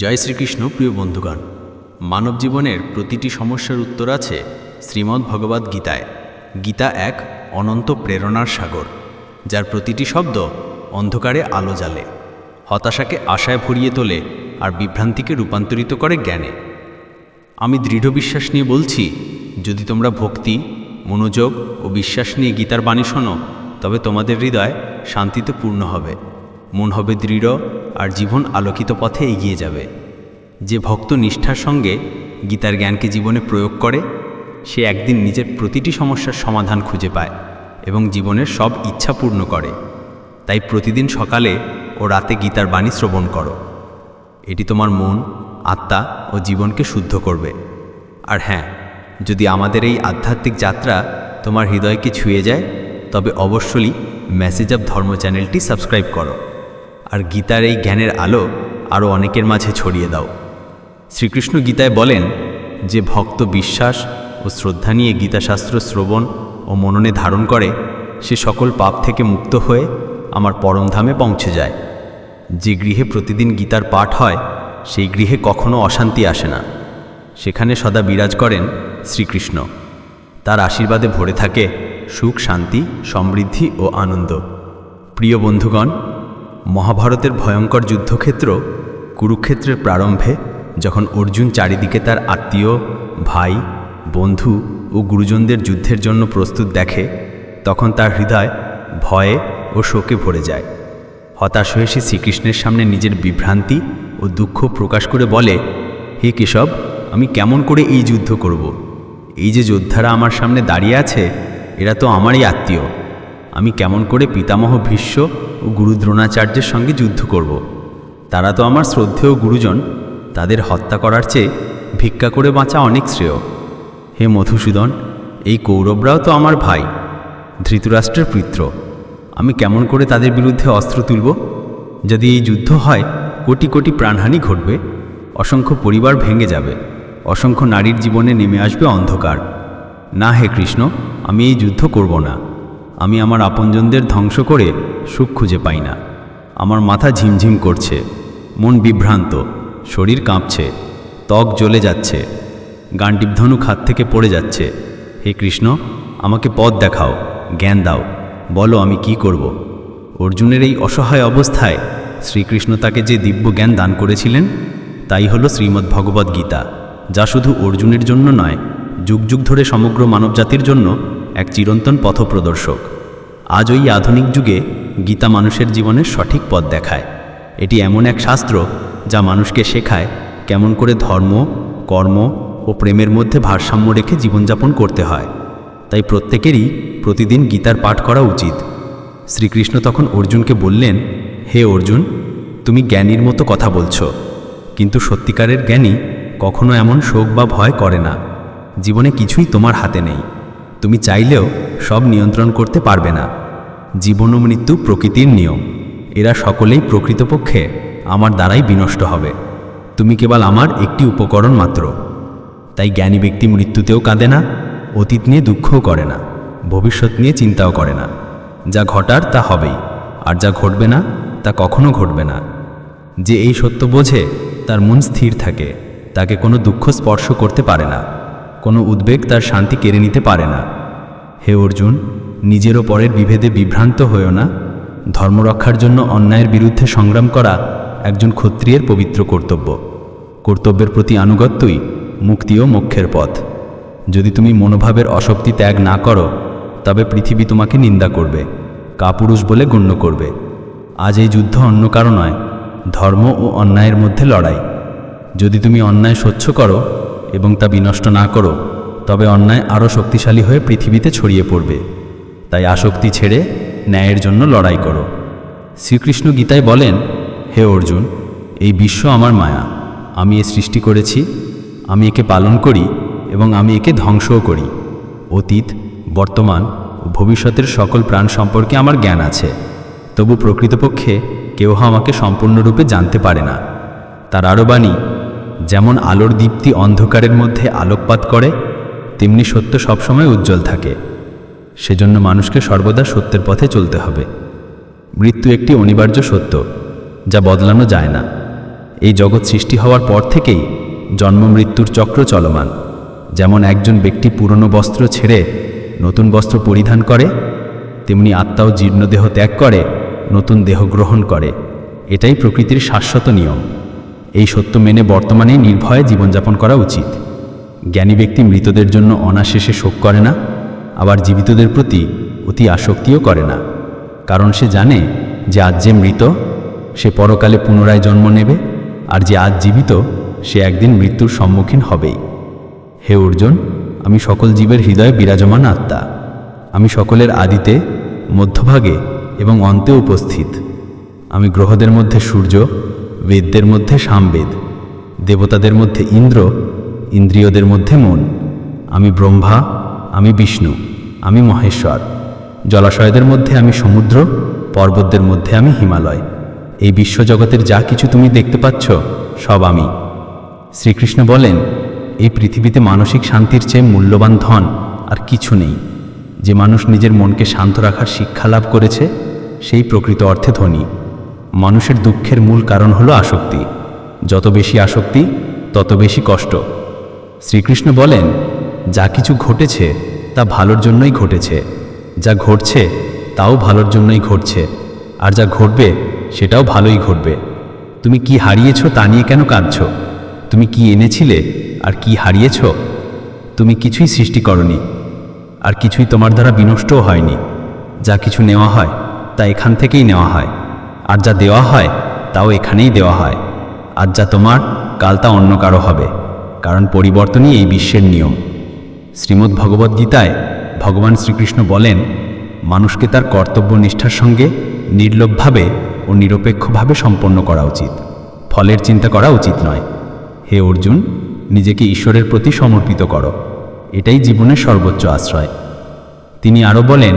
জয় শ্রীকৃষ্ণ, প্রিয় বন্ধুগণ। মানব জীবনের প্রতিটি সমস্যার উত্তর আছে শ্রীমদ্ ভগবদ্ গীতায়। গীতা এক অনন্ত প্রেরণার সাগর, যার প্রতিটি শব্দ অন্ধকারে আলো জ্বালে, হতাশাকে আশায় ভরিয়ে তোলে আর বিভ্রান্তিকে রূপান্তরিত করে জ্ঞানে। আমি দৃঢ় বিশ্বাস নিয়ে বলছি, যদি তোমরা ভক্তি, মনোযোগ ও বিশ্বাস নিয়ে গীতার বাণী শোনো, তবে তোমাদের হৃদয় শান্তিতে পূর্ণ হবে। মন হবে দৃঢ় আর জীবন আলোকিত পথে এগিয়ে যাবে। যে ভক্ত নিষ্ঠার সঙ্গে গীতার জ্ঞানকে জীবনে প্রয়োগ করে, সে একদিন নিজের প্রতিটি সমস্যার সমাধান খুঁজে পায় এবং জীবনের সব ইচ্ছা পূর্ণ করে। তাই প্রতিদিন সকালে ও রাতে গীতার বাণী শ্রবণ করো। এটি তোমার মন, আত্মা ও জীবনকে শুদ্ধ করবে। আর হ্যাঁ যদি আমাদের এই আধ্যাত্মিক যাত্রা তোমার হৃদয়কে ছুঁয়ে যায়, তবে অবশ্যই মেসেজ অব ধর্ম চ্যানেলটি সাবস্ক্রাইব করো। আর গীতার এই জ্ঞানের আলো আরও অনেকের মাঝে ছড়িয়ে দাও। শ্রীকৃষ্ণ গীতায় বলেন, যে ভক্ত বিশ্বাস ও শ্রদ্ধা নিয়ে গীতাশাস্ত্র শ্রবণ ও মননে ধারণ করে, সে সকল পাপ থেকে মুক্ত হয়ে আমার পরমধামে পৌঁছে যায়। যে গৃহে প্রতিদিন গীতার পাঠ হয়, সেই গৃহে কখনো অশান্তি আসে না। সেখানে সদা বিরাজ করেন শ্রীকৃষ্ণ। তার আশীর্বাদে ভরে থাকে সুখ, শান্তি, সমৃদ্ধি ও আনন্দ। প্রিয় বন্ধুগণ মহাভারতের ভয়ঙ্কর যুদ্ধক্ষেত্র কুরুক্ষেত্রের প্রারম্ভে যখন অর্জুন চারিদিকে তার আত্মীয়, ভাই, বন্ধু ও গুরুজনদের যুদ্ধের জন্য প্রস্তুত দেখে, তখন তার হৃদয় ভয়ে ও শোকে ভরে যায় হতাশ হয়ে সে শ্রীকৃষ্ণের সামনে নিজের বিভ্রান্তি ও দুঃখ প্রকাশ করে বলে, হে কেশব, আমি কেমন করে এই যুদ্ধ করব। এই যে যোদ্ধারা আমার সামনে দাঁড়িয়ে আছে, এরা তো আমারই আত্মীয় আমি কেমন করে পিতামহ ভীষ্ম ও গুরু দ্রোণাচার্যের সঙ্গে যুদ্ধ করব। তারা তো আমার শ্রদ্ধেয় গুরুজন, তাদের হত্যা করার চেয়ে ভিক্ষা করে বাঁচা অনেক শ্রেয়। হে মধুসূদন, এই কৌরবরাও তো আমার ভাই, ধৃতরাষ্ট্রের পুত্র। আমি কেমন করে তাদের বিরুদ্ধে অস্ত্র তুলব? যদি এই যুদ্ধ হয়, কোটি কোটি প্রাণহানি ঘটবে, অসংখ্য পরিবার ভেঙে যাবে, অসংখ্য নারীর জীবনে নেমে আসবে অন্ধকার। না হে কৃষ্ণ, আমি এই যুদ্ধ করব না। আমি আমার আপনজনদের ধ্বংস করে সুখ খুঁজে পাই না। আমার মাথা ঝিমঝিম করছে, মন বিভ্রান্ত, শরীর কাঁপছে, ত্বক জ্বলে যাচ্ছে গান্ডিবধনু খাত থেকে পড়ে যাচ্ছে। হে কৃষ্ণ, আমাকে পথ দেখাও, জ্ঞান দাও, বলো আমি কি করব? অর্জুনের এই অসহায় অবস্থায় শ্রীকৃষ্ণ তাকে যে দিব্য জ্ঞান দান করেছিলেন, তাই হলো শ্রীমদ্ ভগবদ্ গীতা, যা শুধু অর্জুনের জন্য নয়, যুগ যুগ ধরে সমগ্র মানবজাতির জন্য এক চিরন্তন পথপ্রদর্শক। আজ ওই আধুনিক যুগে গীতা মানুষের জীবনের সঠিক পথ দেখায়। এটি এমন এক শাস্ত্র যা মানুষকে শেখায় কেমন করে ধর্ম, কর্ম ও প্রেমের মধ্যে ভারসাম্য রেখে জীবনযাপন করতে হয়। তাই প্রত্যেকেরই প্রতিদিন গীতার পাঠ করা উচিত। শ্রীকৃষ্ণ তখন অর্জুনকে বললেন, হে অর্জুন, তুমি জ্ঞানীর মতো কথা বলছো, কিন্তু সত্যিকারের জ্ঞানী কখনো এমন শোক বা ভয় করে না। জীবনে কিছুই তোমার হাতে নেই। তুমি চাইলেও সব নিয়ন্ত্রণ করতে পারবে না। জীবন ও মৃত্যু প্রকৃতির নিয়ম। এরা সকলেই প্রকৃতপক্ষে আমার দ্বারাই বিনষ্ট হবে। তুমি কেবল আমার একটি উপকরণ মাত্র। তাই জ্ঞানী ব্যক্তি মৃত্যুতেও কাঁদে না, অতীত নিয়ে দুঃখও করে না, ভবিষ্যৎ নিয়ে চিন্তাও করে না। যা ঘটার তা হবেই, আর যা ঘটবে না, তা কখনো ঘটবে না। যে এই সত্য বোঝে, তার মন স্থির থাকে, তাকে কোনো দুঃখ স্পর্শ করতে পারে না, কোনো উদ্বেগ তার শান্তি কেড়ে নিতে পারে না। হে অর্জুন, নিজেরও পরের বিভেদে বিভ্রান্ত হয়েও না। ধর্মরক্ষার জন্য অন্যায়ের বিরুদ্ধে সংগ্রাম করা একজন ক্ষত্রিয়ের পবিত্র কর্তব্য। কর্তব্যের প্রতি আনুগত্যই মুক্তি ও মোক্ষের পথ। যদি তুমি মনোভাবের অশক্তি ত্যাগ না করো, তবে পৃথিবী তোমাকে নিন্দা করবে, কাপুরুষ বলে গণ্য করবে। আজ এই যুদ্ধ অন্য কারও নয়, ধর্ম ও অন্যায়ের মধ্যে লড়াই। যদি তুমি অন্যায় স্বচ্ছ করো এবং তা বিনষ্ট না করো তবে অন্যায় আরও শক্তিশালী হয়ে পৃথিবীতে ছড়িয়ে পড়বে। তাই আসক্তি ছেড়ে ন্যায়ের জন্য লড়াই করো। শ্রীকৃষ্ণ গীতায় বলেন, হে অর্জুন, এই বিশ্ব আমার মায়া। আমি এ সৃষ্টি করেছি, আমি একে পালন করি এবং আমি একে ধ্বংসও করি। অতীত, বর্তমান ভবিষ্যতের সকল প্রাণ সম্পর্কে আমার জ্ঞান আছে। তবু প্রকৃতপক্ষে কেউ আমাকে সম্পূর্ণরূপে জানতে পারে না। তার আরও বাণী, যেমন আলোর দীপ্তি অন্ধকারের মধ্যে আলোকপাত করে তেমনি সত্য সবসময় উজ্জ্বল থাকে। সেজন্য মানুষকে সর্বদা সত্যের পথে চলতে হবে। মৃত্যু একটি অনিবার্য সত্য, যা বদলানো যায় না। এই জগৎ সৃষ্টি হওয়ার পর থেকেই জন্ম মৃত্যুর চক্র চলমান। যেমন একজন ব্যক্তি পুরনো বস্ত্র ছেড়ে নতুন বস্ত্র পরিধান করে, তেমনি আত্মাও জীর্ণদেহ ত্যাগ করে, নতুন দেহ গ্রহণ করে। এটাই প্রকৃতির শাশ্বত নিয়ম। এই সত্য মেনে বর্তমানে নির্ভয়ে জীবনযাপন করা উচিত। জ্ঞানী ব্যক্তি মৃতদের জন্য অনাশেষে শোক করে না, আবার জীবিতদের প্রতি অতি আসক্তিও করে না। কারণ সে জানে যে আজ যে মৃত, সে পরকালে পুনরায় জন্ম নেবে, আর যে আজ জীবিত, সে একদিন মৃত্যুর সম্মুখীন হবেই। হে অর্জুন, আমি সকল জীবের হৃদয়ে বিরাজমান আত্মা। আমি সকলের আদিতে, মধ্যভাগে এবং অন্তে উপস্থিত। আমি গ্রহদের মধ্যে সূর্য, বেদদের মধ্যে সামবেদ, দেবতাদের মধ্যে ইন্দ্র ইন্দ্রিয়দের মধ্যে মন। আমি ব্রহ্মা, আমি বিষ্ণু, আমি মহেশ্বর। জলাশয়দের মধ্যে আমি সমুদ্র পর্বতদের মধ্যে আমি হিমালয়। এই বিশ্বজগতের যা কিছু তুমি দেখতে পাচ্ছ, সব আমি। শ্রীকৃষ্ণ বলেন, এই পৃথিবীতে মানসিক শান্তির চেয়ে মূল্যবান ধন আর কিছু নেই। যে মানুষ নিজের মনকে শান্ত রাখার শিক্ষা লাভ করেছে, সেই প্রকৃত অর্থে ধনী। মানুষের দুঃখের মূল কারণ হলো আসক্তি। যত বেশি আসক্তি, তত বেশি কষ্ট। শ্রীকৃষ্ণ বলেন, যা কিছু ঘটেছে, তা ভালোর জন্যই ঘটেছে। যা ঘটছে, তাও ভালোর জন্যই ঘটছে। আর যা ঘটবে, সেটাও ভালোই ঘটবে। তুমি কি হারিয়েছ তা নিয়ে কেন কাঁদছ? তুমি কি এনেছিলে, আর কি হারিয়েছ? তুমি কিছুই সৃষ্টি করনি, আর কিছুই তোমার দ্বারা বিনষ্টও হয়নি। যা কিছু নেওয়া হয়, তা এখান থেকেই নেওয়া হয়। আর যা দেওয়া হয়, তাও এখানেই দেওয়া হয়। আর যা তোমার, কাল তা অন্য কারও হবে। কারণ পরিবর্তনই এই বিশ্বের নিয়ম। শ্রীমদ্ ভগবদ্গীতায় ভগবান শ্রীকৃষ্ণ বলেন, মানুষকে তার কর্তব্য নিষ্ঠার সঙ্গে নির্লোভভাবে ও নিরপেক্ষভাবে সম্পন্ন করা উচিত। ফলের চিন্তা করা উচিত নয়। হে অর্জুন, নিজেকে ঈশ্বরের প্রতি সমর্পিত করো। এটাই জীবনের সর্বোচ্চ আশ্রয়। তিনি আরও বলেন,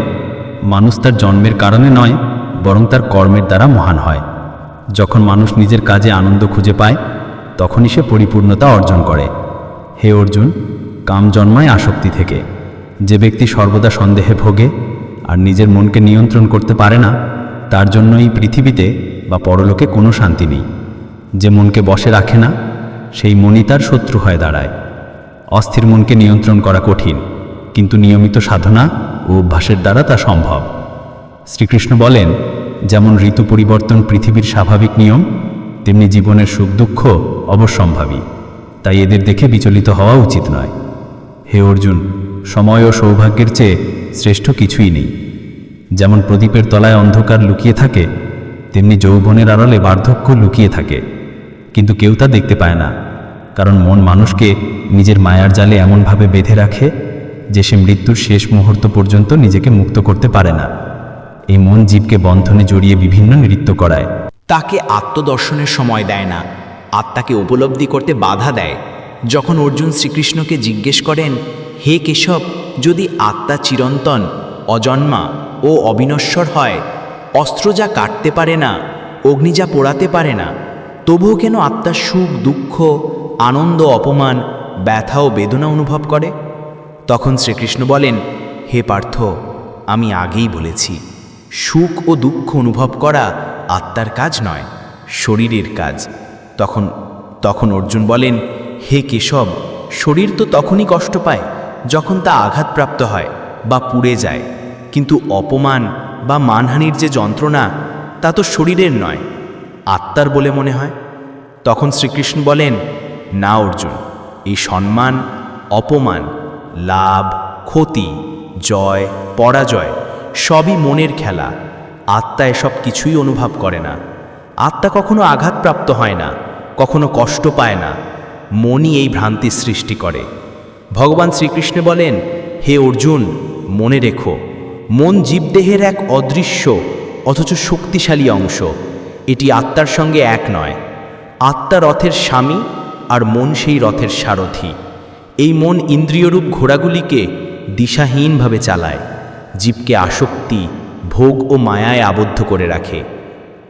মানুষ তার জন্মের কারণে নয়, বরং তার কর্মের দ্বারা মহান হয়। যখন মানুষ নিজের কাজে আনন্দ খুঁজে পায় তখনই সে পরিপূর্ণতা অর্জন করে। হে অর্জুন, কাম জন্মায় আসক্তি থেকে। যে ব্যক্তি সর্বদা সন্দেহে ভোগে আর নিজের মনকে নিয়ন্ত্রণ করতে পারে না, তার জন্য এই পৃথিবীতে বা পরলোকে কোনো শান্তি নেই। যে মনকে বসে রাখে না, সেই মনই তার শত্রু হয়ে দাঁড়ায়। অস্থির মনকে নিয়ন্ত্রণ করা কঠিন, কিন্তু নিয়মিত সাধনা ও অভ্যাসের দ্বারা তা সম্ভব। শ্রীকৃষ্ণ বলেন, যেমন ঋতু পরিবর্তন পৃথিবীর স্বাভাবিক নিয়ম তেমনি জীবনের সুখ দুঃখ অবশ্যম্ভাবী। তাই এদের দেখে বিচলিত হওয়া উচিত নয়। হে অর্জুন, সময় ও সৌভাগ্যের চেয়ে শ্রেষ্ঠ কিছুই নেই। যেমন প্রদীপের তলায় অন্ধকার লুকিয়ে থাকে, তেমনি যৌবনের আড়ালে বার্ধক্য লুকিয়ে থাকে। কিন্তু কেউ তা দেখতে পায় না, কারণ মন মানুষকে নিজের মায়ার জালে এমনভাবে বেঁধে রাখে যে সে মৃত্যুর শেষ মুহূর্ত পর্যন্ত নিজেকে মুক্ত করতে পারে না। এই মন জীবকে বন্ধনে জড়িয়ে বিভিন্ন নৃত্য করায়। তাকে আত্মদর্শনের সময় দেয় না। আত্মাকে উপলব্ধি করতে বাধা দেয়। যখন অর্জুন শ্রীকৃষ্ণকে জিজ্ঞেস করেন, হে কেশব, যদি আত্মা চিরন্তন, অজন্মা ও অবিনশ্বর হয়, অস্ত্র যা কাটতে পারে না, অগ্নি যা পোড়াতে পারে না, তবুও কেন আত্মার সুখ, দুঃখ, আনন্দ, অপমান, ব্যথা ও বেদনা অনুভব করে? তখন শ্রীকৃষ্ণ বলেন, হে পার্থ, আমি আগেই বলেছি, সুখ ও দুঃখ অনুভব করা আত্মার কাজ নয়, শরীরের কাজ। তখন তখন অর্জুন বলেন, হে কেশব, শরীর তো তখনই কষ্ট পায় যখন তা আঘাতপ্রাপ্ত হয় বা পুড়ে যায়। কিন্তু অপমান বা মানহানির যে যন্ত্রণা, তা তো শরীরের নয়, আত্মার বলে মনে হয়। তখন শ্রীকৃষ্ণ বলেন, না অর্জুন এই সম্মান অপমান, লাভ, ক্ষতি, জয়, পরাজয়, সবই মনের খেলা। আত্মা এসব কিছুই অনুভব করে না। আত্মা কখনো আঘাতপ্রাপ্ত হয় না, কখনো কষ্ট পায় না। মনই এই ভ্রান্তি সৃষ্টি করে। ভগবান শ্রীকৃষ্ণ বলেন, হে অর্জুন, মনে রেখো, মন জীবদেহের এক অদৃশ্য, অথচ শক্তিশালী অংশ। এটি আত্মার সঙ্গে এক নয়। আত্মা রথের স্বামী আর মন সেই রথের সারথি। এই মন ইন্দ্রিয়রূপ ঘোড়াগুলিকে দিশাহীনভাবে চালায়। জীবকে আসক্তি ভোগ ও মায়ায় আবদ্ধ করে রাখে।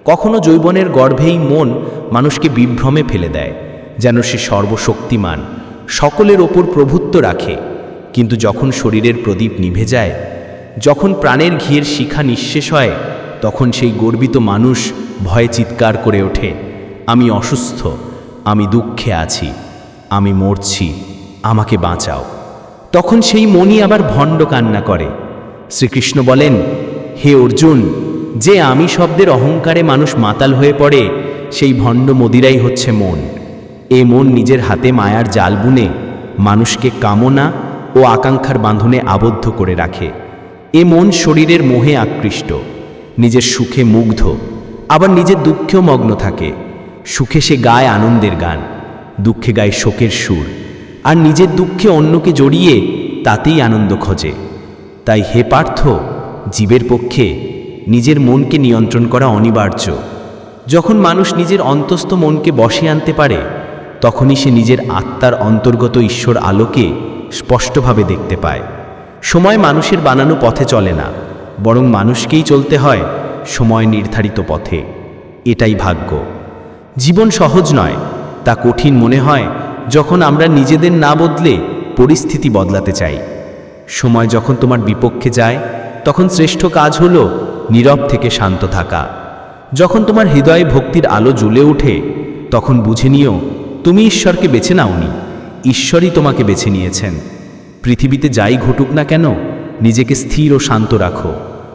কখনো যৌবনের গর্ভেই মন মানুষকে বিভ্রমে ফেলে দেয়, যেন সে সর্বশক্তিমান, সকলের ওপর প্রভুত্ব রাখে। কিন্তু যখন শরীরের প্রদীপ নিভে যায়, যখন প্রাণের ঘিয়ের শিখা নিঃশেষ হয়, তখন সেই গর্বিত মানুষ ভয়ে চিৎকার করে ওঠে, আমি অসুস্থ, আমি দুঃখে আছি, আমি মরছি, আমাকে বাঁচাও। তখন সেই মণি আবার ভণ্ড কান্না করে। শ্রীকৃষ্ণ বলেন হে অর্জুন, যে আমি শব্দের অহংকারে মানুষ মাতাল হয়ে পড়ে, সেই ভণ্ড মদিরাই হচ্ছে মন। এ মন নিজের হাতে মায়ার জাল বুনে, মানুষকে কামনা ও আকাঙ্ক্ষার বাঁধনে আবদ্ধ করে রাখে। এ মন শরীরের মোহে আকৃষ্ট, নিজের সুখে মুগ্ধ, আবার নিজের দুঃখেও মগ্ন থাকে। সুখে সে গায় আনন্দের গান, দুঃখে গায় শোকের সুর, আর নিজের দুঃখে অন্যকে জড়িয়ে তাতেই আনন্দ খোঁজে। তাই হে পার্থ জীবের পক্ষে নিজের মনকে নিয়ন্ত্রণ করা অনিবার্য। যখন মানুষ নিজের অন্তস্থ মনকে বসে আনতে পারে, তখনই সে নিজের আত্মার অন্তর্গত ঈশ্বর আলোকে স্পষ্টভাবে দেখতে পায়। সময় মানুষের বানানো পথে চলে না, বরং মানুষকেই চলতে হয় সময় নির্ধারিত পথে। এটাই ভাগ্য। জীবন সহজ নয়, তা কঠিন মনে হয় যখন আমরা নিজেদের না বদলে পরিস্থিতি বদলাতে চাই। সময় যখন তোমার বিপক্ষে যায় তখন শ্রেষ্ঠ কাজ হলো নীরব থেকে শান্ত থাকা। যখন তোমার হৃদয়ে ভক্তির আলো জ্বলে ওঠে, তখন বুঝে নিও, তুমি ঈশ্বরকে বেছে নাওনি। ঈশ্বরই তোমাকে বেছে নিয়েছেন। পৃথিবীতে যাই ঘটুক না কেন, নিজেকে স্থির ও শান্ত রাখো।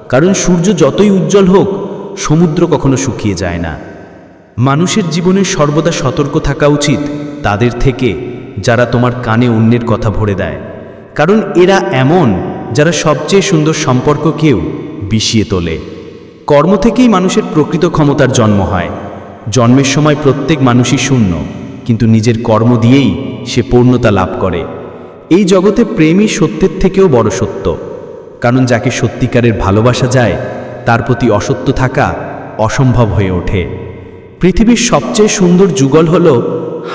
কারণ সূর্য যতই উজ্জ্বল হোক, সমুদ্র কখনো শুকিয়ে যায় না। মানুষের জীবনে সর্বদা সতর্ক থাকা উচিত তাদের থেকে, যারা তোমার কানে অন্যের কথা ভরে দেয়। কারণ এরা এমন যারা সবচেয়ে সুন্দর সম্পর্ককেও বিষিয়ে তোলে। কর্ম থেকেই মানুষের প্রকৃত ক্ষমতার জন্ম হয়। জন্মের সময় প্রত্যেক মানুষই শূন্য, কিন্তু নিজের কর্ম দিয়েই সে পূর্ণতা লাভ করে। এই জগতে প্রেমই সত্যের থেকেও বড় সত্য। কারণ যাকে সত্যিকারের ভালোবাসা যায়, তার প্রতি অসত্য থাকা অসম্ভব হয়ে ওঠে। পৃথিবীর সবচেয়ে সুন্দর যুগল হল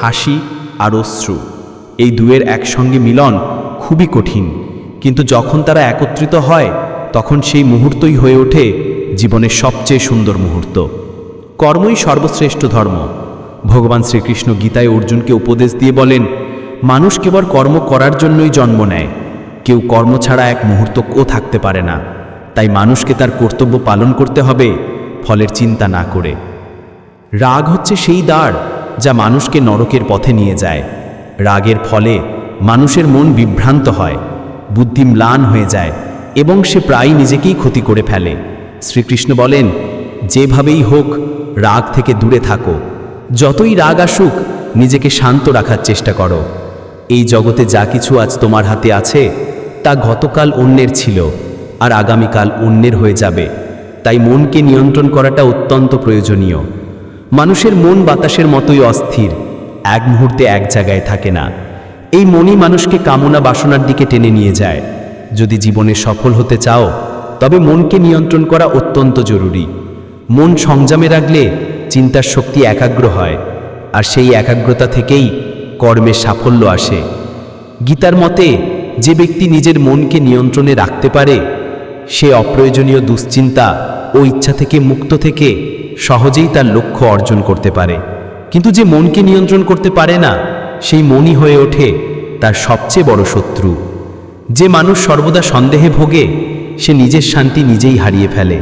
হাসি আর অশ্রু। এই দুয়ের একসঙ্গে মিলন খুবই কঠিন। কিন্তু যখন তারা একত্রিত হয়, তখন সেই মুহূর্তই হয়ে ওঠে জীবনের সবচেয়ে সুন্দর মুহূর্ত। কর্মই সর্বশ্রেষ্ঠ ধর্ম। ভগবান শ্রীকৃষ্ণ গীতায় অর্জুনকে উপদেশ দিয়ে বলেন, মানুষ কেবল কর্ম করার জন্যই জন্ম নেয়। কেউ কর্ম ছাড়া এক মুহূর্তও থাকতে পারে না। তাই মানুষকে তার কর্তব্য পালন করতে হবে, ফলের চিন্তা না করে। রাগ হচ্ছে সেই দ্বার যা মানুষকে নরকের পথে নিয়ে যায়। রাগের ফলে মানুষের মন বিভ্রান্ত হয়। বুদ্ধি ম্লান হয়ে যায় এবং সে প্রায় নিজেকেই ক্ষতি করে ফেলে। শ্রীকৃষ্ণ বলেন, যেভাবেই হোক, রাগ থেকে দূরে থাকো। যতই রাগ আসুক, নিজেকে শান্ত রাখার চেষ্টা করো। এই জগতে যা কিছু আজ তোমার হাতে আছে, তা গতকাল অন্যের ছিল, আর আগামীকাল অন্যের হয়ে যাবে। তাই মনকে নিয়ন্ত্রণ করাটা অত্যন্ত প্রয়োজনীয়। মানুষের মন বাতাসের মতোই অস্থির, এক মুহূর্তে এক জায়গায় থাকে না। এই মনই মানুষকে কামনা বাসনার দিকে টেনে নিয়ে যায়। যদি জীবনে সফল হতে চাও, তবে মনকে নিয়ন্ত্রণ করা অত্যন্ত জরুরি। মন সংযমে রাখলে চিন্তার শক্তি একাগ্র হয়, আর সেই একাগ্রতা থেকেই কর্মের সাফল্য আসে। গীতার মতে, যে ব্যক্তি নিজের মনকে নিয়ন্ত্রণে রাখতে পারে, সে অপ্রয়োজনীয় দুশ্চিন্তা ও ইচ্ছা থেকে মুক্ত থেকে সহজেই তার লক্ষ্য অর্জন করতে পারে। কিন্তু যে মনকে নিয়ন্ত্রণ করতে পারে না সেই মনই হয়ে ওঠে তার সবচেয়ে বড় শত্রু। যে মানুষ সর্বদা সন্দেহে ভোগে, সে নিজের শান্তি নিজেই হারিয়ে ফেলে।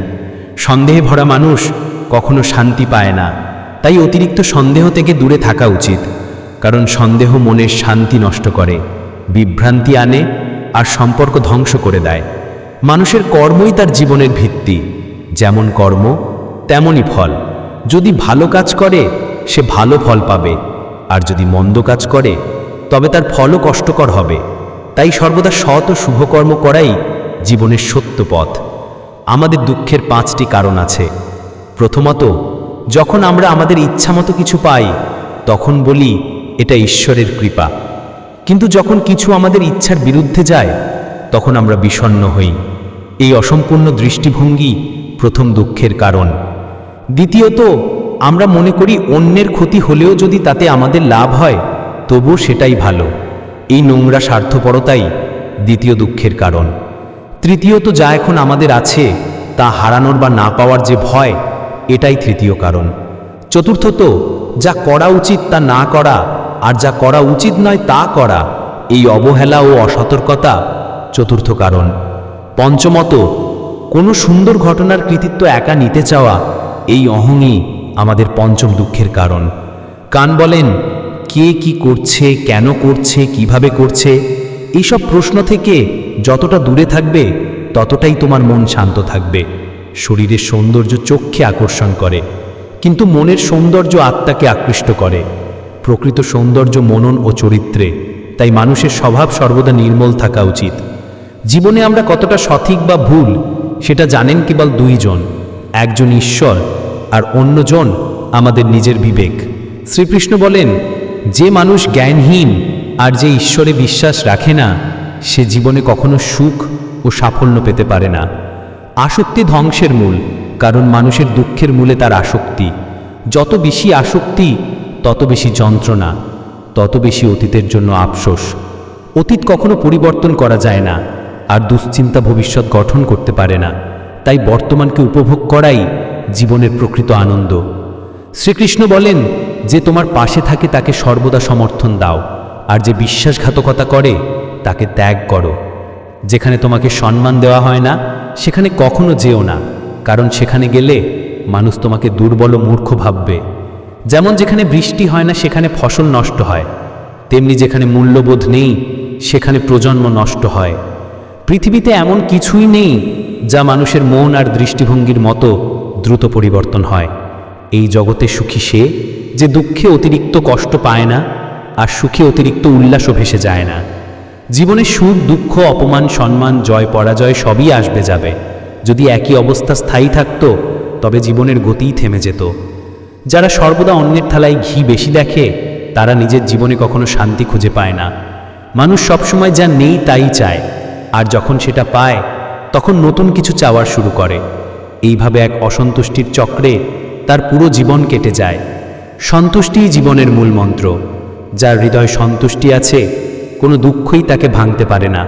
সন্দেহে ভরা মানুষ কখনো শান্তি পায় না। তাই অতিরিক্ত সন্দেহ থেকে দূরে থাকা উচিত, কারণ সন্দেহ মনের শান্তি নষ্ট করে, বিভ্রান্তি আনে আর সম্পর্ক ধ্বংস করে দেয়। মানুষের কর্মই তার জীবনের ভিত্তি। যেমন কর্ম, তেমনই ফল। যদি ভালো কাজ করে, সে ভালো ফল পাবে। আর যদি মন্দ কাজ করে, তবে তার ফলও কষ্টকর হবে। তাই সর্বদা সৎ ও শুভকর্ম করাই জীবনের সত্য পথ। আমাদের দুঃখের পাঁচটি কারণ আছে। প্রথমত, যখন আমরা আমাদের ইচ্ছামতো কিছু পাই, তখন বলি, এটা ঈশ্বরের কৃপা। কিন্তু যখন কিছু আমাদের ইচ্ছার বিরুদ্ধে যায়, তখন আমরা বিষণ্ণ হই। এই অসম্পূর্ণ দৃষ্টিভঙ্গি প্রথম দুঃখের কারণ। দ্বিতীয়ত আমরা মনে করি অন্যের ক্ষতি হলেও যদি তাতে আমাদের লাভ হয়, তবু সেটাই ভালো। এই নোংরা স্বার্থপরতাই দ্বিতীয় দুঃখের কারণ। তৃতীয়ত যা এখন আমাদের আছে, তা হারানোর বা না পাওয়ার যে ভয়, এটাই তৃতীয় কারণ। চতুর্থত, যা করা উচিত তা না করা, আর যা করা উচিত নয় তা করা, এই অবহেলা ও অসতর্কতা চতুর্থ কারণ। পঞ্চমত, কোনো সুন্দর ঘটনার কৃতিত্ব একা নিতে চাওয়া, এই অহংই আমাদের পঞ্চম দুঃখের কারণ। কান বলেন, কে কি করছে, কেন করছে, কীভাবে করছে? এইসব প্রশ্ন থেকে যতটা দূরে থাকবে, ততটাই তোমার মন শান্ত থাকবে। শরীরের সৌন্দর্য চোখকে আকর্ষণ করে, কিন্তু মনের সৌন্দর্য আত্মাকে আকৃষ্ট করে। প্রকৃত সৌন্দর্য মনন ও চরিত্রে, তাই মানুষের স্বভাব সর্বদা নির্মল থাকা উচিত। জীবনে আমরা কতটা সঠিক বা ভুল, সেটা জানেন কেবল দুইজন, একজন ঈশ্বর আর অন্যজন আমাদের নিজের বিবেক। শ্রীকৃষ্ণ বলেন, যে মানুষ জ্ঞানহীন আর যে ঈশ্বরে বিশ্বাস রাখে না, সে জীবনে কখনো সুখ ও সাফল্য পেতে পারে না। আসক্তি ধ্বংসের মূল, কারণ মানুষের দুঃখের মূলে তার আসক্তি। যত বেশি আসক্তি, তত বেশি যন্ত্রণা, তত বেশি অতীতের জন্য আফসোস। অতীত কখনো পরিবর্তন করা যায় না, আর দুশ্চিন্তা ভবিষ্যৎ গঠন করতে পারে না। তাই বর্তমানকে উপভোগ করাই জীবনের প্রকৃত আনন্দ। শ্রীকৃষ্ণ বলেন, যে তোমার পাশে থাকে তাকে সর্বদা সমর্থন দাও, আর যে বিশ্বাসঘাতকতা করে, তাকে ত্যাগ করো। যেখানে তোমাকে সম্মান দেওয়া হয় না, সেখানে কখনো যেও না, কারণ সেখানে গেলে মানুষ তোমাকে দুর্বল মূর্খ ভাববে। যেমন যেখানে বৃষ্টি হয় না, সেখানে ফসল নষ্ট হয়। তেমনি যেখানে মূল্যবোধ নেই, সেখানে প্রজন্ম নষ্ট হয়। পৃথিবীতে এমন কিছুই নেই, যা মানুষের মন আর দৃষ্টিভঙ্গির মতো দ্রুত পরিবর্তন হয়। এই জগতে সুখী সে যে দুঃখে অতিরিক্ত কষ্ট পায় না আর সুখে অতিরিক্ত উল্লাসও ভেসে যায় না। জীবনে সুখ, দুঃখ, অপমান, সম্মান, জয়, পরাজয় সবই আসবে যাবে। যদি একই অবস্থা স্থায়ী থাকতো, তবে জীবনের গতিই থেমে যেত। যারা সর্বদা অন্যের থালায় ঘি বেশি দেখে, তারা নিজের জীবনে কখনো শান্তি খুঁজে পায় না। মানুষ সবসময় যা নেই তাই চায়, আর যখন সেটা পায়, তখন নতুন কিছু চাওয়ার শুরু করে। এইভাবে এক অসন্তুষ্টির চক্রে তার পুরো জীবন কেটে যায়। সন্তুষ্টিই জীবনের মূল মন্ত্র। যার হৃদয় সন্তুষ্টি আছে, কোনো দুঃখই তাকে ভাঙতে পারে না।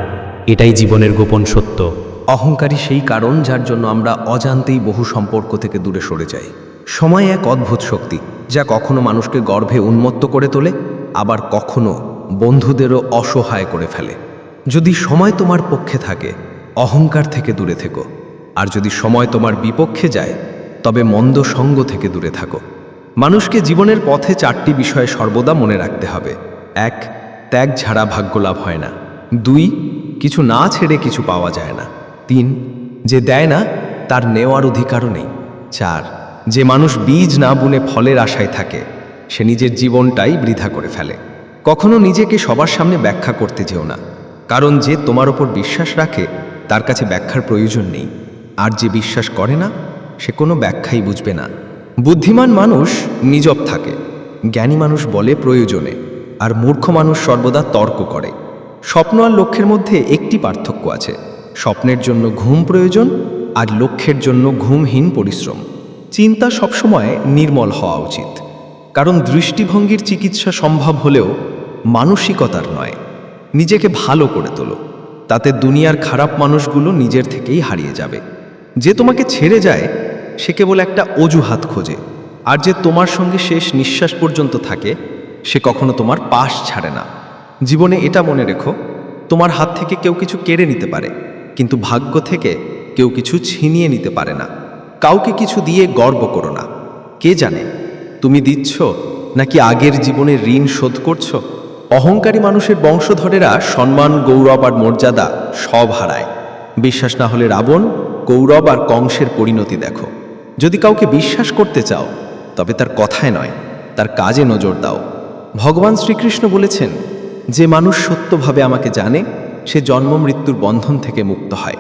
এটাই জীবনের গোপন সত্য। অহংকারী সেই কারণ যার জন্য আমরা অজান্তেই বহু সম্পর্ক থেকে দূরে সরে যাই। সময় এক অদ্ভুত শক্তি, যা কখনো মানুষকে গর্ভে উন্মত্ত করে তোলে, আবার কখনো বন্ধুদেরও অসহায় করে ফেলে। যদি সময় তোমার পক্ষে থাকে, অহংকার থেকে দূরে থেকো। আর যদি সময় তোমার বিপক্ষে যায়, তবে মন্দ সঙ্গ থেকে দূরে থাকো। মানুষকে জীবনের পথে চারটি বিষয়ে সর্বদা মনে রাখতে হবে। এক, ত্যাগ ছাড়া ভাগ্য লাভ হয় না। দুই, কিছু না ছেড়ে কিছু পাওয়া যায় না। তিন, যে দেয় না, তার নেওয়ার অধিকারও নেই। চার, যে মানুষ বীজ না বুনে ফলের আশায় থাকে, সে নিজের জীবনটাই বৃথা করে ফেলে। কখনো নিজেকে সবার সামনে ব্যাখ্যা করতে যেও না, কারণ যে তোমার ওপর বিশ্বাস রাখে, তার কাছে ব্যাখ্যার প্রয়োজন নেই। আর যে বিশ্বাস করে না, সে কোনো ব্যাখ্যাই বুঝবে না। বুদ্ধিমান মানুষ নীজব থাকে। জ্ঞানী মানুষ বলে প্রয়োজনে, আর মূর্খ মানুষ সর্বদা তর্ক করে। স্বপ্ন আর লক্ষ্যের মধ্যে একটি পার্থক্য আছে। স্বপ্নের জন্য ঘুম প্রয়োজন, আর লক্ষ্যের জন্য ঘুমহীন পরিশ্রম। চিন্তা সবসময় নির্মল হওয়া উচিত। কারণ দৃষ্টিভঙ্গির চিকিৎসা সম্ভব হলেও মানসিকতার নয়। নিজেকে ভালো করে তোলো। তাতে দুনিয়ার খারাপ মানুষগুলো নিজের থেকেই হারিয়ে যাবে। যে তোমাকে ছেড়ে যায়, সে কেবল একটা অজুহাত খোঁজে। আর যে তোমার সঙ্গে শেষ নিঃশ্বাস পর্যন্ত থাকে, সে কখনো তোমার পাশ ছাড়ে না। জীবনে এটা মনে রেখো, তোমার হাত থেকে কেউ কিছু কেড়ে নিতে পারে, কিন্তু ভাগ্য থেকে কেউ কিছু ছিনিয়ে নিতে পারে না। কাউকে কিছু দিয়ে গর্ব করো না। কে জানে, তুমি দিচ্ছ নাকি আগের জীবনে ঋণ শোধ করছ? অহংকারী মানুষের বংশধরেরা সম্মান, গৌরব আর মর্যাদা সব হারায়। বিশ্বাস না হলে রাবণ গৌরব আর কংসের পরিণতি দেখো। যদি কাউকে বিশ্বাস করতে চাও, তবে তার কথায় নয়, তার কাজে নজর দাও। ভগবান শ্রীকৃষ্ণ বলেছেন, যে মানুষ সত্যভাবে আমাকে জানে, সে জন্ম মৃত্যুর বন্ধন থেকে মুক্ত হয়।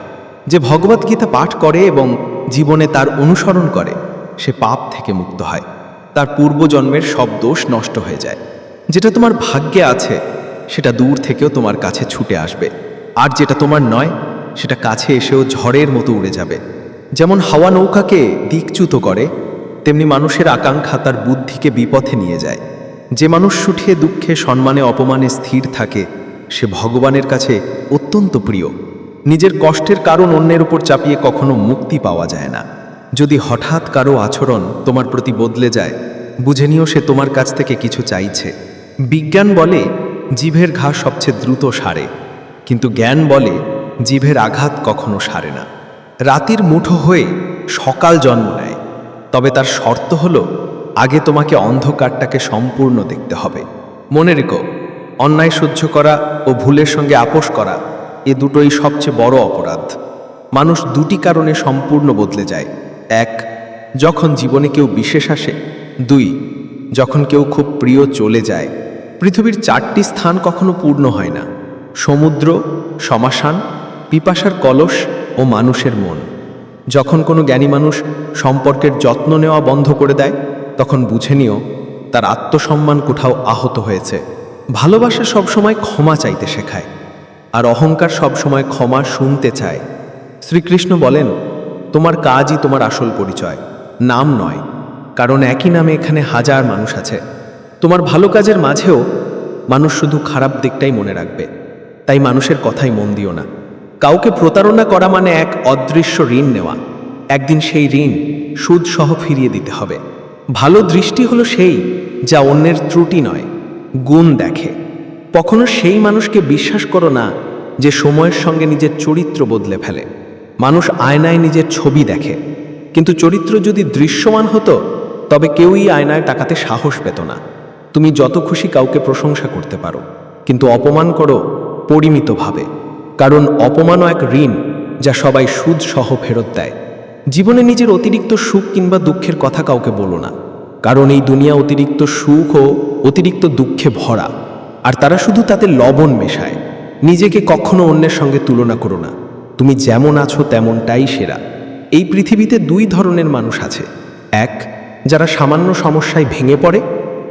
যে ভগবদ্গীতা পাঠ করে এবং জীবনে তার অনুসরণ করে, সে পাপ থেকে মুক্ত হয়। তার পূর্বজন্মের সব দোষ নষ্ট হয়ে যায়। যেটা তোমার ভাগ্যে আছে, সেটা দূর থেকেও তোমার কাছে ছুটে আসবে। আর যেটা তোমার নয় সেটা কাছে এসেও ঝড়ের মতো উড়ে যাবে। যেমন হাওয়া নৌকাকে দিকচ্যুত করে, তেমনি মানুষের আকাঙ্ক্ষা তার বুদ্ধিকে বিপথে নিয়ে যায়। যে মানুষ সুঠিয়ে দুঃখে, সম্মানে, অপমানে স্থির থাকে, সে ভগবানের কাছে অত্যন্ত প্রিয়। নিজের কষ্টের কারণ অন্যের উপর চাপিয়ে কখনো মুক্তি পাওয়া যায় না। যদি হঠাৎ কারও আচরণ তোমার প্রতি বদলে যায়, বুঝে নিও সে তোমার কাছ থেকে কিছু চাইছে। বিজ্ঞান বলে জিভের ঘা সবচেয়ে দ্রুত সারে। কিন্তু জ্ঞান বলে জিভের আঘাত কখনো সারে না। রাতির মুঠো হয়ে সকাল জন্ম নেয়। তবে তার শর্ত হলো, আগে তোমাকে অন্ধকারটাকে সম্পূর্ণ দেখতে হবে। মনে রেখো, অন্যায় সহ্য করা ও ভুলের সঙ্গে আপোষ করা এ দুটোই সবচেয়ে বড় অপরাধ। মানুষ দুটি কারণে সম্পূর্ণ বদলে যায়। এক, যখন জীবনে কেউ বিশেষ আসে। দুই, যখন কেউ খুব প্রিয় চলে যায়। পৃথিবীর চারটি স্থান কখনো পূর্ণ হয় না। সমুদ্র শ্মশান পিপাসার কলস ও মানুষের মন। যখন কোনো জ্ঞানী মানুষ সম্পর্কের যত্ন নেওয়া বন্ধ করে দেয়, তখন বুঝে নিও, তার আত্মসম্মান কোথাও আহত হয়েছে। ভালোবাসা সবসময় ক্ষমা চাইতে শেখায়, আর অহংকার সবসময় ক্ষমা শুনতে চায়। শ্রীকৃষ্ণ বলেন, তোমার কাজই তোমার আসল পরিচয়, নাম নয়, কারণ একই নামে এখানে হাজার মানুষ আছে। তোমার ভালো কাজের মাঝেও মানুষ শুধু খারাপ দিকটাই মনে রাখবে, তাই মানুষের কথাই মন দিও না। কাউকে প্রতারণা করা মানে এক অদৃশ্য ঋণ নেওয়া। একদিন সেই ঋণ সুদসহ ফিরিয়ে দিতে হবে। ভালো দৃষ্টি হলো সেই যা অন্যের ত্রুটি নয়, গুণ দেখে। কখনো সেই মানুষকে বিশ্বাস করো না যে সময়ের সঙ্গে নিজের চরিত্র বদলে ফেলে। মানুষ আয়নায় নিজের ছবি দেখে। কিন্তু চরিত্র যদি দৃশ্যমান হতো, তবে কেউই আয়নায় তাকাতে সাহস পেত না। তুমি যত খুশি কাউকে প্রশংসা করতে পারো, কিন্তু অপমান করো পরিমিতভাবে। কারণ অপমানও এক ঋণ যা সবাই সুদ সহ ফেরত দেয়। জীবনে নিজের অতিরিক্ত সুখ কিংবা দুঃখের কথা কাউকে বলো না। কারণ এই দুনিয়া অতিরিক্ত সুখ ও অতিরিক্ত দুঃখে ভরা। আর তারা শুধু তাতে লবণ মেশায়। নিজেকে কখনো অন্যের সঙ্গে তুলনা করো না। তুমি যেমন আছো তেমনটাই সেরা। এই পৃথিবীতে দুই ধরনের মানুষ আছে। এক, যারা সামান্য সমস্যায় ভেঙে পড়ে।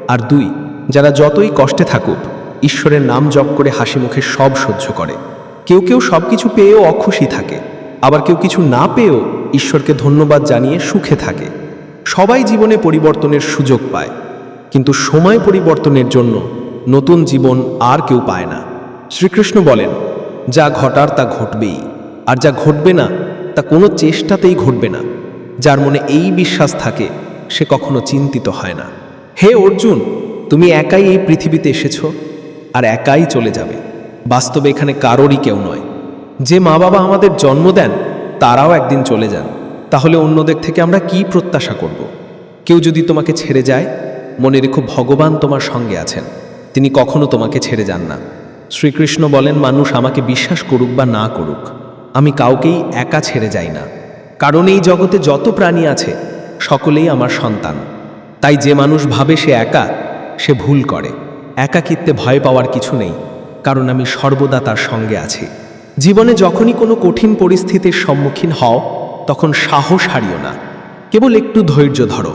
আর দুই, যারা যতই কষ্টে থাকুক, ঈশ্বরের নাম জপ করে হাসি মুখে সব সহ্য করে। কেউ কেউ সব কিছু পেয়েও অখুশি থাকে। আবার কেউ কিছু না পেয়েও ঈশ্বরকে ধন্যবাদ জানিয়ে সুখে থাকে। সবাই জীবনে পরিবর্তনের সুযোগ পায়। কিন্তু সময় পরিবর্তনের জন্য নতুন জীবন আর কেউ পায় না। শ্রীকৃষ্ণ বলেন, যা ঘটার তা ঘটবেই, আর যা ঘটবে না, তা কোনো চেষ্টাতেই ঘটবে না। যার মনে এই বিশ্বাস থাকে, সে কখনো চিন্তিত হয় না। হে অর্জুন, তুমি একাই এই পৃথিবীতে এসেছ, আর একাই চলে যাবে। বাস্তবে এখানে কারোরই কেউ নয়। যে মা বাবা আমাদের জন্ম দেন, তারাও একদিন চলে যান। তাহলে অন্যদের থেকে আমরা কি প্রত্যাশা করব? কেউ যদি তোমাকে ছেড়ে যায়, মনে রেখো ভগবান তোমার সঙ্গে আছেন। তিনি কখনো তোমাকে ছেড়ে যান না। শ্রীকৃষ্ণ বলেন, মানুষ আমাকে বিশ্বাস করুক বা না করুক, আমি কাউকেই একা ছেড়ে যাই না। কারণ এই জগতে যত প্রাণী আছে, সকলেই আমার সন্তান। তাই যে মানুষ ভাবে সে একা, সে ভুল করে। একাকিত্বে ভয় পাওয়ার কিছু নেই। কারণ আমি সর্বদা তার সঙ্গে আছি। জীবনে যখনই কোনো কঠিন পরিস্থিতির সম্মুখীন হও, তখন সাহস হারিও না। কেবল একটু ধৈর্য ধরো।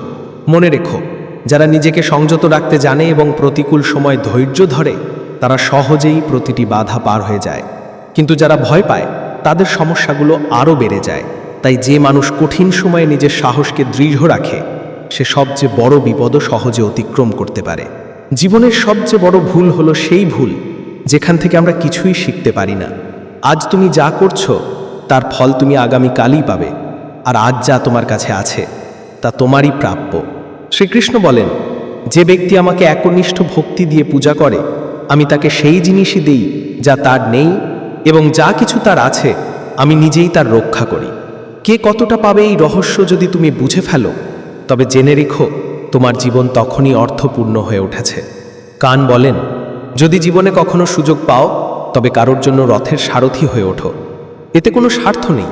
মনে রেখো, যারা নিজেকে সংযত রাখতে জানে এবং প্রতিকূল সময় ধৈর্য ধরে, তারা সহজেই প্রতিটি বাধা পার হয়ে যায়। কিন্তু যারা ভয় পায়, তাদের সমস্যাগুলো আরও বেড়ে যায়। তাই যে মানুষ কঠিন সময়ে নিজের সাহসকে দৃঢ় রাখে, সে সবচেয়ে বড় বিপদও সহজে অতিক্রম করতে পারে। জীবনের সবচেয়ে বড় ভুল হলো সেই ভুল যেখান থেকে আমরা কিছুই শিখতে পারি না। আজ তুমি যা করছ, তার ফল তুমি আগামীকালই পাবে, আর আজ যা তোমার কাছে আছে, তা তোমারই প্রাপ্য। শ্রীকৃষ্ণ বলেন, যে ব্যক্তি আমাকে একনিষ্ঠ ভক্তি দিয়ে পূজা করে, আমি তাকে সেই জিনিসই দেই যা তার নেই এবং যা কিছু তার আছে, আমি নিজেই তার রক্ষা করি। কে কতটা পাবে এই রহস্য যদি তুমি বুঝে ফেলো, তবে জেনে রেখো, তোমার জীবন তখনই অর্থপূর্ণ হয়ে উঠেছে। কান বলেন যদি জীবনে কখনো সুযোগ পাও, তবে কারোর জন্য রথের সারথি হয়ে ওঠো। এতে কোনো স্বার্থ নেই,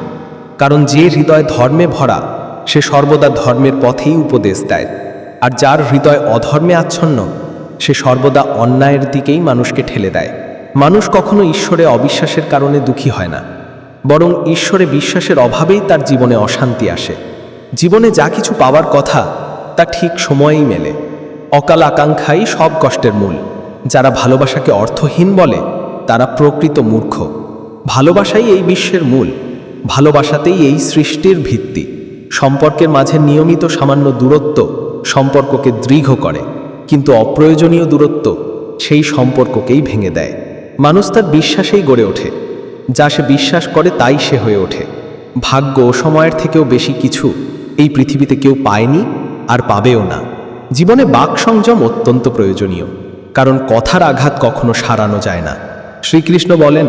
কারণ যে হৃদয় ধর্মে ভরা, সে সর্বদা ধর্মের পথেই উপদেশ দেয়, আর যার হৃদয় অধর্মে আচ্ছন্ন, সে সর্বদা অন্যায়ের দিকেই মানুষকে ঠেলে দেয়। মানুষ কখনো ঈশ্বরে অবিশ্বাসের কারণে দুঃখী হয় না, বরং ঈশ্বরে বিশ্বাসের অভাবেই তার জীবনে অশান্তি আসে। জীবনে যা কিছু পাওয়ার কথা, তা ঠিক সময়েই মেলে। অকাল আকাঙ্ক্ষাই সব কষ্টের মূল। যারা ভালোবাসাকে অর্থহীন বলে, তারা প্রকৃত মূর্খ। ভালোবাসাই এই বিশ্বের মূল। ভালোবাসাতেই এই সৃষ্টির ভিত্তি। সম্পর্কের মাঝে নিয়মিত সামান্য দূরত্ব সম্পর্ককে দৃঢ় করে, কিন্তু অপ্রয়োজনীয় দূরত্ব সেই সম্পর্ককেই ভেঙে দেয়। মানুষ তার বিশ্বাসেই গড়ে ওঠে। যা সে বিশ্বাস করে তাই সে হয়ে ওঠে। ভাগ্য ও সময়ের থেকেও বেশি কিছু এই পৃথিবীতে কেউ পায়নি আর পাবেও না। জীবনে বাক সংযম অত্যন্ত প্রয়োজনীয়। কারণ কথার আঘাত কখনো সারানো যায় না। শ্রীকৃষ্ণ বলেন